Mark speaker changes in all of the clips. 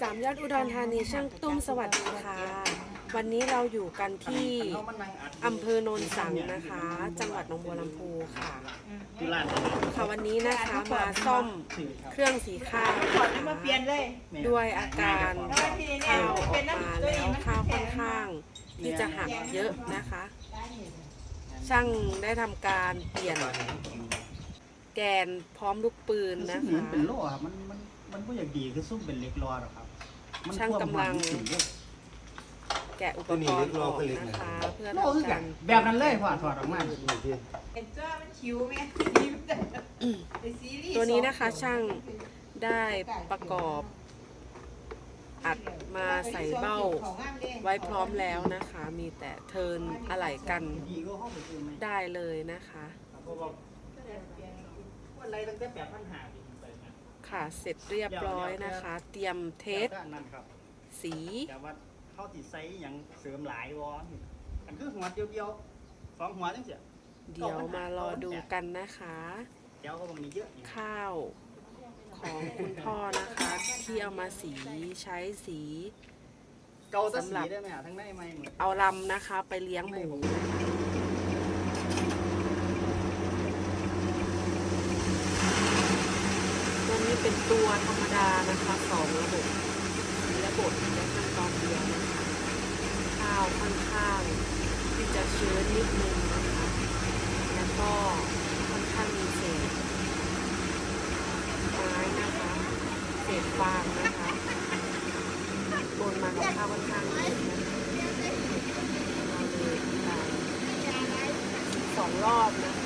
Speaker 1: สามยอดอุดรธานีช่างตุ้มสวัสดีค่ะ วันนี้เราอยู่กันที่อำเภอโนนสังนะคะ จังหวัดหนองบัวลำพูค่ะ ค่ะวันนี้นะคะมาซ่อมเครื่องสีข้าว
Speaker 2: ขอ
Speaker 1: นะ
Speaker 2: มา
Speaker 1: คะ
Speaker 2: เปลี่ยนเลย
Speaker 1: ด้วยอาการข้าวออกมาแล้วข้าวค่อนข้าง ที่จะหักเยอะนะคะ ช่างได้ทำการเปลี่ยนแกนพร้อมลูกปืน
Speaker 3: คือ
Speaker 1: นะ
Speaker 3: ซุ่ม
Speaker 1: คะ
Speaker 3: มันเป็นโล่ครับมันมันมันก็อย่างดีคือซุ่มเป็นเล็กรอหรอกครับ มัน
Speaker 1: ช่างกำลัง
Speaker 3: ควบความถึง
Speaker 1: แกะอุปกรณ์ออกนะคะเพื่อ
Speaker 3: โล่คือ
Speaker 1: ทำ
Speaker 3: กั
Speaker 1: กานร
Speaker 3: แบบนั้นเลยพอถอดออกมา
Speaker 2: เห็นจ้ามันคิ้วไหมคิ้วแต่ไอ้ซีรีส์
Speaker 1: ตัวนี้นะคะช่างได้ประกอบ อัดมาใส่เบ้าไว้พร้อมแล้วนะคะ มีแต่เทิร์นอะไหล่กัน
Speaker 3: ดีก็เข้าไปซื้อไหม
Speaker 1: ได้เลยนะคะ
Speaker 3: เพราะว่าอะไรตั้งแต่แปดพันห้าไปนะ
Speaker 1: ค่ะ เสร็จเรียบร้อยนะคะ เตรียมเทส
Speaker 3: แล้วก็อันนั่นครับ
Speaker 1: สี
Speaker 3: แต่ว่าเข้าติดไซส์อย่างเสริมหลายวออันคือหัวเดียวๆสองหัวจังเสีย
Speaker 1: เดี๋ยวมารอดูกันนะคะ
Speaker 3: เจ้าก็บางนี้เยอะอยู่
Speaker 1: ข้าวของคุณพ่อนะคะ ที่เอามาสีใช้สี
Speaker 3: เกาตะสีได้ไหมอะทั้งในไม่เหมือน
Speaker 1: เอาลำนะคะ ไปเลี้ยงหมูตัว นี้เป็นตัวธรรมดานะคะสองระบบสีระบบและขั้นตอนเดียวนะคะข้าวค่อนข้างที่จะเชื้นนิดนึงนะคะแล้วก็ค่อนข้างมีเศษไม้นะคะเศษฟางนะคะปนมากับข้าวค่อนข้างเยอะนะคะเอาเลยค่ะสองรอบนะคะ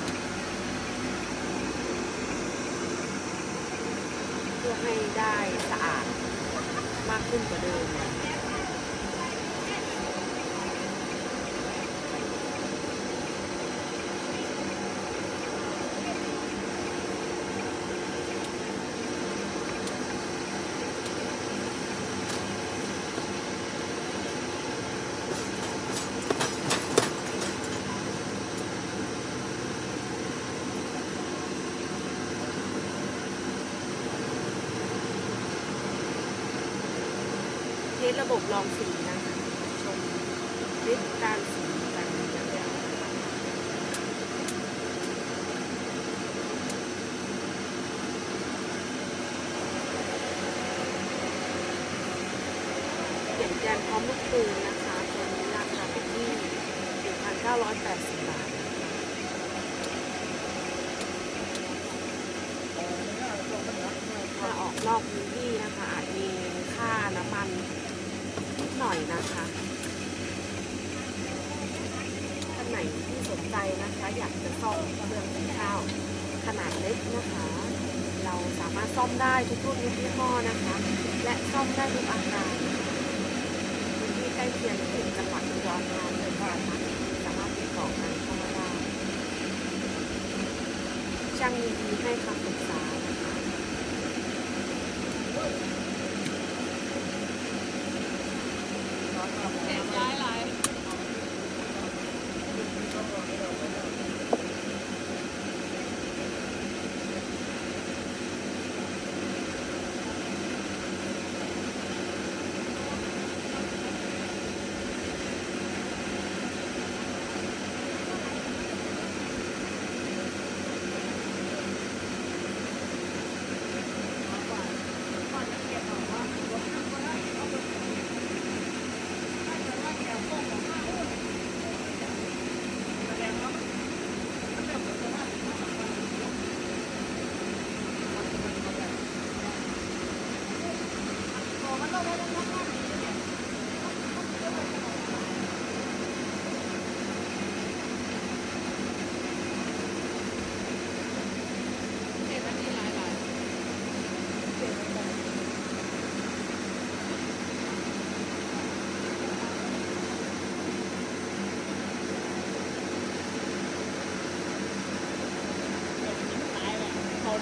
Speaker 1: พื่อให้ได้สะอาดมากขึ้นกว่าเดิม สระบบลองสีนะคะชมคลิปการสีกันยาวๆเปลี่ยนแกนพร้อมลูกปืนนะคะตัวนี้ราคาเป็นที่1,980 บาทนะคะถ้าออกนอกพื้นที่นะคะ อาจมีค่าน้ำมัน น่อยนะคะท่านไหนที่สนใจนะคะ อยากจะซ่อมเครื่องสีข้าว ขนาดเล็กนะคะ เราสามารถซ่อมได้ทุกรุ่นทุกยี่ห้อนะคะ และซ่อมได้ทุกอาการพื้นที่ใกล้เคียงถึงจังหวัดอุดรธานีนะคะสามารถติดต่อกันเข้ามาได้ช่างยินดีให้คำปรึกษา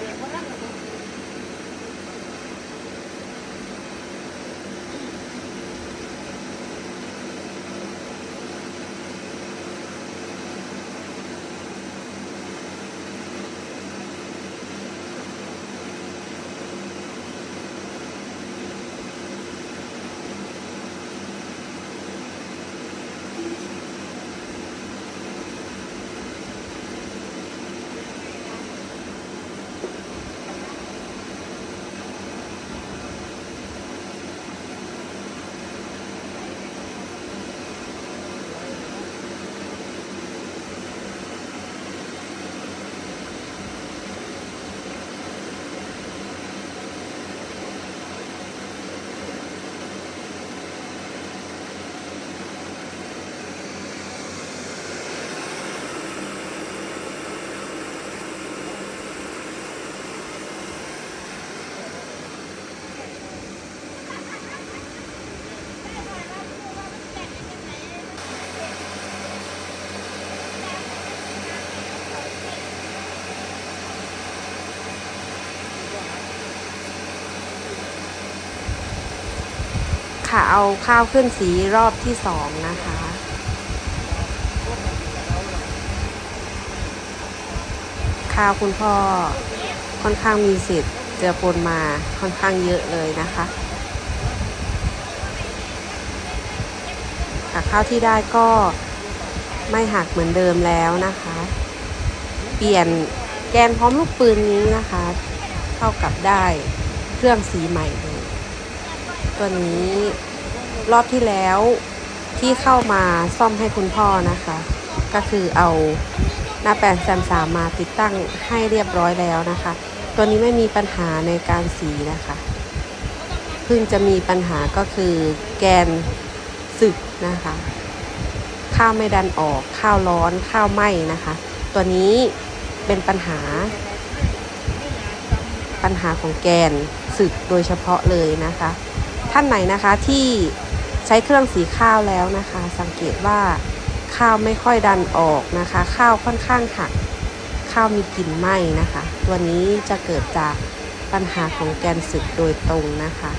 Speaker 1: whatever. ค่ะ เอาข้าวขึ้นสีรอบที่สองนะคะข้าวคุณพ่อค่อนข้างมีสิทธิ์เจือปนมาค่อนข้างเยอะเลยนะคะค่ะข้าวที่ได้ก็ไม่หักเหมือนเดิมแล้วนะคะ เปลี่ยนแกนพร้อมลูกปืนนี้นะคะ เท่ากับได้เครื่องสีใหม่เลย ตัวนี้รอบที่แล้วที่เข้ามาซ่อมให้คุณพ่อนะคะ ก็คือเอาหน้าแปลนแซมสามมาติดตั้งให้เรียบร้อยแล้วนะคะ ตัวนี้ไม่มีปัญหาในการสีนะคะเพิ่งจะมีปัญหาก็คือแกนสึกนะคะ ข้าวไม่ดันออกข้าวร้อนข้าวไหม้นะคะ ตัวนี้เป็นปัญหา ปัญหาของแกนสึกโดยเฉพาะเลยนะคะ ท่านไหนนะคะที่ใช้เครื่องสีข้าวแล้วนะคะ สังเกตว่าข้าวไม่ค่อยดันออกนะคะ ข้าวค่อนข้างหัก ข้าวมีกลิ่นไหม้นะคะ ตัวนี้จะเกิดจากปัญหาของแกนสึกโดยตรงนะคะ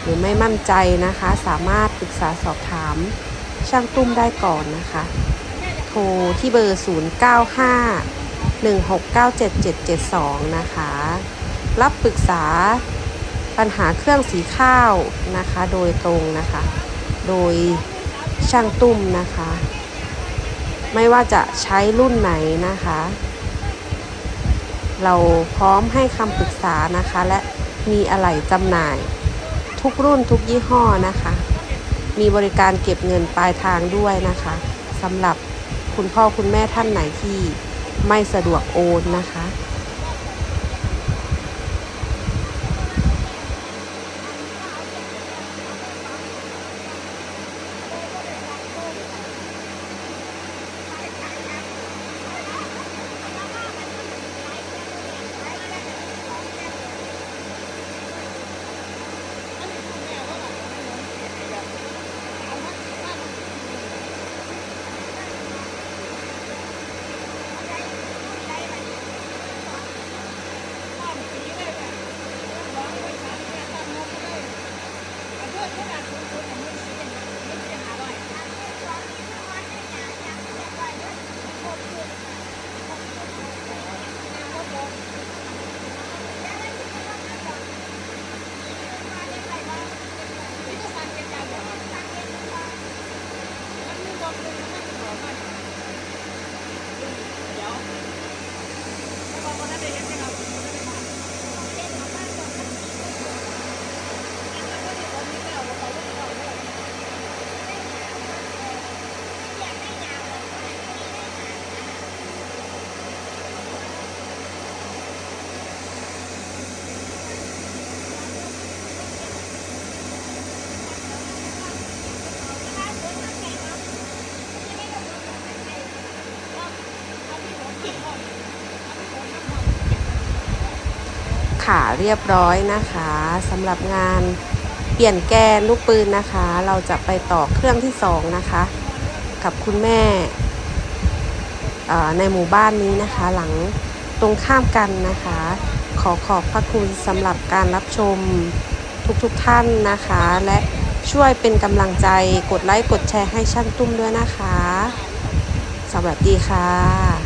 Speaker 1: หรือไม่มั่นใจนะคะ สามารถปรึกษาสอบถามช่างตุ้มได้ก่อนนะคะ โทรที่เบอร์ 095 1697772 นะคะ รับปรึกษา ปัญหาเครื่องสีข้าวนะคะโดยตรงนะคะ โดยช่างตุ้มนะคะ ไม่ว่าจะใช้รุ่นไหนนะคะ เราพร้อมให้คำปรึกษานะคะ และมีอะไหล่จำหน่าย ทุกรุ่นทุกยี่ห้อนะคะ มีบริการเก็บเงินปลายทางด้วยนะคะสำหรับคุณพ่อคุณแม่ท่านไหนที่ไม่สะดวกโอนนะคะ ค่ะเรียบร้อยนะคะสำหรับงานเปลี่ยนแกนลูกปืนนะคะ เราจะไปต่อเครื่องที่สองนะคะ กับคุณแม่ในหมู่บ้านนี้นะคะ หลังตรงข้ามกันนะคะ ขอขอบพระคุณสำหรับการรับชมทุกๆทท่านนะคะ และช่วยเป็นกำลังใจกดไลค์กดแชร์ให้ช่างตุ้มด้วยนะคะสวัสดีค่ะ